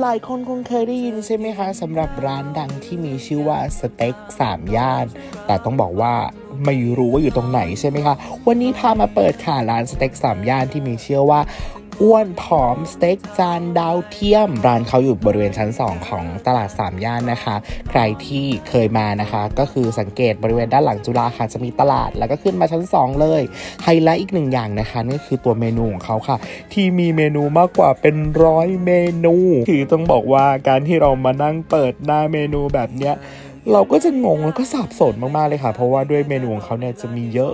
หลายคนคงเคยได้ยินใช่ไหมคะสำหรับร้านดังที่มีชื่อว่าสเต็กสามย่าน แต่ต้องบอกว่าไม่รู้ว่าอยู่ตรงไหนใช่ไหมคะ วันนี้พามาเปิดค่ะร้านสเต็กสามย่านที่มีชื่อว่า อ้วนผอมสเต็กจานดาวเทียม ร้านเขาอยู่บริเวณชั้น 2 ของตลาดสามย่านนะคะ ใครที่เคยมานะคะ ก็คือสังเกตบริเวณด้านหลังจุฬาค่ะจะมีตลาด แล้วก็ขึ้นมาชั้น 2 เลยไฮไลท์อีกหนึ่งอย่างนะคะนั่นคือตัวเมนูของเขาค่ะ ที่มีเมนูมากกว่าเป็นร้อยเมนู คือต้องบอกว่าการที่เรามานั่งเปิดหน้าเมนูแบบเนี้ย เราก็จะงงแล้วก็สับสนมากๆเลยค่ะ เพราะว่าด้วยเมนูของเขาเนี่ยจะมีเยอะ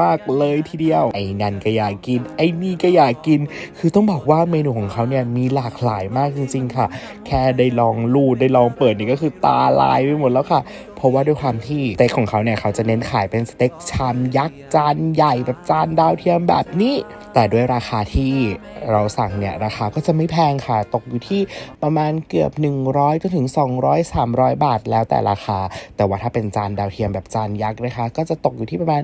มากๆเลยทีเดียว ไอ้นั่นก็อยากกิน ไอ้นี่ก็อยากกิน คือต้องบอกว่าเมนูของเขาเนี่ยมีหลากหลายมากจริง ๆ ค่ะ แค่ได้ลองลูดได้ลองเปิดนี่ก็คือตาลายไปหมดแล้วค่ะเพราะว่าด้วยความที่สเต็กของเขาเนี่ยเขาจะเน้นขายเป็นสเต็กชามยักษ์จานใหญ่แบบจานดาวเทียมแบบนี้ แต่ด้วยราคาที่เราสั่งเนี่ยราคาก็จะไม่แพงค่ะ ตกอยู่ที่ประมาณเกือบ 100จนถึง 200 300 บาทแล้วแต่ราคา แต่ว่าถ้าเป็นจานดาวเทียมแบบจานยักษ์นะคะ ก็จะตกอยู่ที่ประมาณ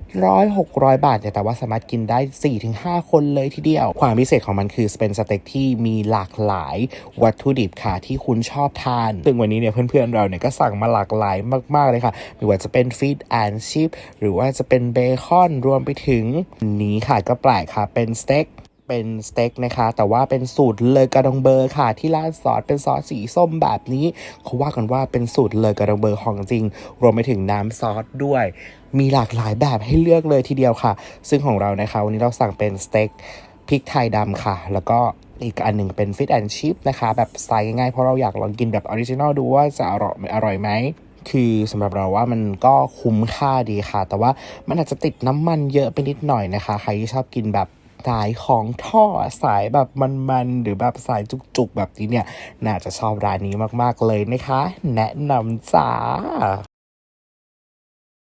700 600 บาทเนี่ยแต่ว่าสามารถกินได้ 4-5 คนเลยทีเดียว ความพิเศษของมันคือเป็นสเต็กที่มีหลากหลายวัตถุดิบค่ะที่คุณชอบทานซึ่งวันนี้เนี่ยเพื่อนๆเราเนี่ยก็สั่งมาหลากหลายมาก ๆ เลยค่ะ ไม่ว่าจะเป็นฟีดแอนชิพหรือว่าจะเป็นเบคอนรวมไปถึงนี้ค่ะก็แปลกค่ะเป็นสเต็กเป็นสเต็กนะคะ แต่ว่าเป็นสูตรเลอกระดองเบอร์ค่ะ ที่ราดซอสเป็นซอสสีส้มแบบนี้เขาว่ากันว่าเป็นสูตรเลอกระดองเบอร์ของจริง รวมไปถึงน้ำซอสด้วยมีหลากหลายแบบให้เลือกเลยทีเดียวค่ะ ซึ่งของเรานะคะ วันนี้เราสั่งเป็นสเต็กพริกไทยดำค่ะ แล้วก็อีกอันหนึ่งเป็นฟิตแอนชิพนะคะ แบบสไตล์ง่ายๆ เพราะเราอยากลองกินแบบออริจินอลดูว่าจะอร่อยอร่อยไหม คือสำหรับเราว่ามันก็คุ้มค่าดีค่ะ แต่ว่ามันอาจจะติดน้ำมันเยอะไปนิดหน่อยนะคะ ใครที่ชอบกินแบบสายของท่อสายแบบมันๆ หรือแบบสายจุกๆ แบบนี้เนี่ย น่าจะชอบร้านนี้มากๆเลยนะคะ แนะนำจ้า